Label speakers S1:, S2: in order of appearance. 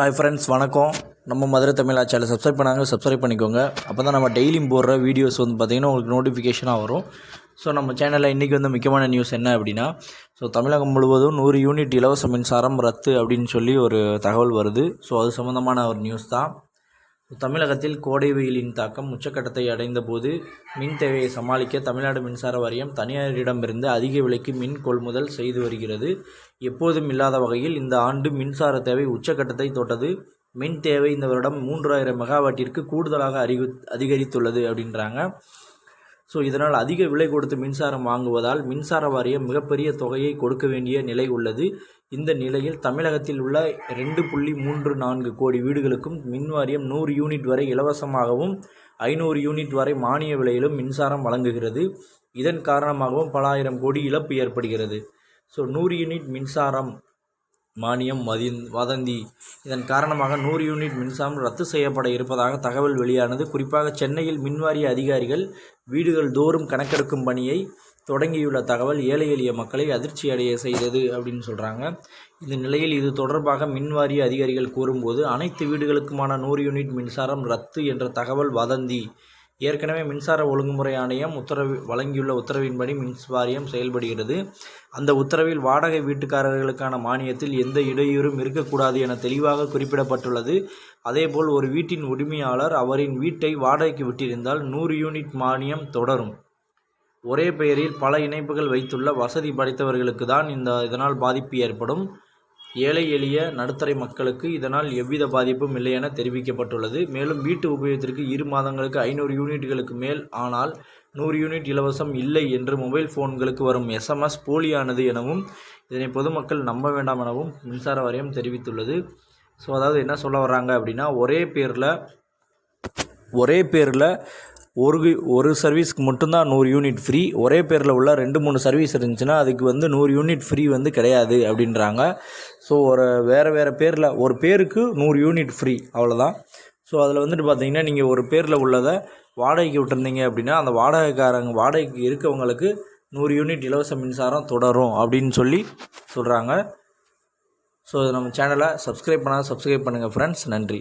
S1: Hi friends வணக்கம். நம்ம Madurai Tamil channel subscribe பண்ணாங்க சப்ஸ்கிரைப் பண்ணிக்கோங்க. அப்போ தான் நம்ம டெய்லியும் போடுற வீடியோஸ் வந்து பார்த்திங்கன்னா உங்களுக்கு நோட்டிஃபிகேஷனாக வரும். ஸோ நம்ம சேனலில் இன்றைக்கி வந்து முக்கியமான நியூஸ் என்ன அப்படின்னா ஸோ தமிழகம் முழுவதும் நூறு யூனிட் இலவச மின்சாரம் ரத்து அப்படின்னு சொல்லி ஒரு தகவல் வருது. ஸோ அது சம்மந்தமான ஒரு நியூஸ் தான். தமிழகத்தில் கோடை வெயிலின் தாக்கம் உச்சக்கட்டத்தை அடைந்த போது மின் தேவையை சமாளிக்க தமிழ்நாடு மின்சார வாரியம் தனியாரிடமிருந்து அதிக விலைக்கு மின் கொள்முதல் செய்து வருகிறது. எப்போதும் இல்லாத வகையில் இந்த ஆண்டு மின்சார தேவை உச்சக்கட்டத்தை தொட்டது. மின் தேவை இந்த வருடம் மூன்றாயிரம் மெகாவாட்டிற்கு கூடுதலாக அறிவு அதிகரித்துள்ளது அப்படின்றாங்க. ஸோ இதனால் அதிக விலை கொடுத்து மின்சாரம் வாங்குவதால் மின்சார வாரியம் மிகப்பெரிய தொகையை கொடுக்க வேண்டிய நிலை உள்ளது. இந்த நிலையில் தமிழகத்தில் உள்ள ரெண்டு புள்ளி மூன்று நான்கு கோடி வீடுகளுக்கும் மின் வாரியம் நூறு யூனிட் வரை இலவசமாகவும் ஐநூறு யூனிட் வரை மானிய விலையிலும் மின்சாரம் வழங்குகிறது. இதன் காரணமாகவும் பல ஆயிரம் கோடி இழப்பு ஏற்படுகிறது. ஸோ நூறு யூனிட் மின்சாரம் மானியம் மதி வதந்தி. இதன் காரணமாக நூறு யூனிட் மின்சாரம் ரத்து செய்யப்பட இருப்பதாக தகவல் வெளியானது. குறிப்பாக சென்னையில் மின்வாரிய அதிகாரிகள் வீடுகள் தோறும் கணக்கெடுக்கும் பணியை தொடங்கியுள்ள தகவல் ஏழை எளிய மக்களை அதிர்ச்சி அடைய செய்தது அப்படின்னு சொல்கிறாங்க இந்த நிலையில் இது தொடர்பாக மின்வாரிய அதிகாரிகள் கூறும்போது அனைத்து வீடுகளுக்குமான நூறு யூனிட் மின்சாரம் ரத்து என்ற தகவல் வதந்தி. ஏற்கனவே மின்சார ஒழுங்குமுறை ஆணையம் உத்தரவு வழங்கியுள்ள உத்தரவின்படி மின்வாரியம் செயல்படுகிறது. அந்த உத்தரவில் வாடகை வீட்டுக்காரர்களுக்கான மானியத்தில் எந்த இடையூறும் இருக்கக்கூடாது என தெளிவாக குறிப்பிடப்பட்டுள்ளது. அதேபோல் ஒரு வீட்டின் உரிமையாளர் அவரின் வீட்டை வாடகைக்கு விட்டிருந்தால் நூறு யூனிட் மானியம் தொடரும். ஒரே பெயரில் பல இணைப்புகள் வைத்துள்ள வசதி படைத்தவர்களுக்கு தான் இந்த இதனால் பாதிப்பு ஏற்படும். ஏழை எளிய நடுத்தரை மக்களுக்கு இதனால் எவ்வித பாதிப்பும் இல்லை என தெரிவிக்கப்பட்டுள்ளது. மேலும் வீட்டு உபயோகத்திற்கு இரு மாதங்களுக்கு ஐநூறு யூனிட்டுகளுக்கு மேல் ஆனால் நூறு யூனிட் இலவசம் இல்லை என்று மொபைல் ஃபோன்களுக்கு வரும் எஸ்எம்எஸ் போலியானது எனவும் இதனை பொதுமக்கள் நம்ப வேண்டாம் எனவும் மின்சார வாரியம் தெரிவித்துள்ளது. ஸோ அதாவது என்ன சொல்ல வர்றாங்க அப்படின்னா ஒரே பேரில் ஒரே பேரில் ஒரு ஒரு சர்வீஸ்க்கு மட்டும்தான் நூறு யூனிட் ஃப்ரீ. ஒரே பேரில் உள்ள ரெண்டு மூணு சர்வீஸ் இருந்துச்சுன்னா அதுக்கு வந்து நூறு யூனிட் ஃப்ரீ வந்து கிடையாது அப்படின்றாங்க. ஸோ ஒரு வேறு வேறு பேரில் ஒரு பேருக்கு நூறு யூனிட் ஃப்ரீ அவ்வளோதான் ஸோ அதில் வந்துட்டு பார்த்தீங்கன்னா நீங்கள் ஒரு பேரில் உள்ளதை வாடகைக்கு விட்டுருந்தீங்க அப்படின்னா அந்த வாடகைக்காரங்க வாடகைக்கு இருக்கவங்களுக்கு நூறு யூனிட் இலவச மின்சாரம் தொடரும் அப்படின்னு சொல்லி சொல்கிறாங்க ஸோ நம்ம சேனலை சப்ஸ்கிரைப் பண்ணால் சப்ஸ்கிரைப் பண்ணுங்கள் ஃப்ரெண்ட்ஸ் நன்றி.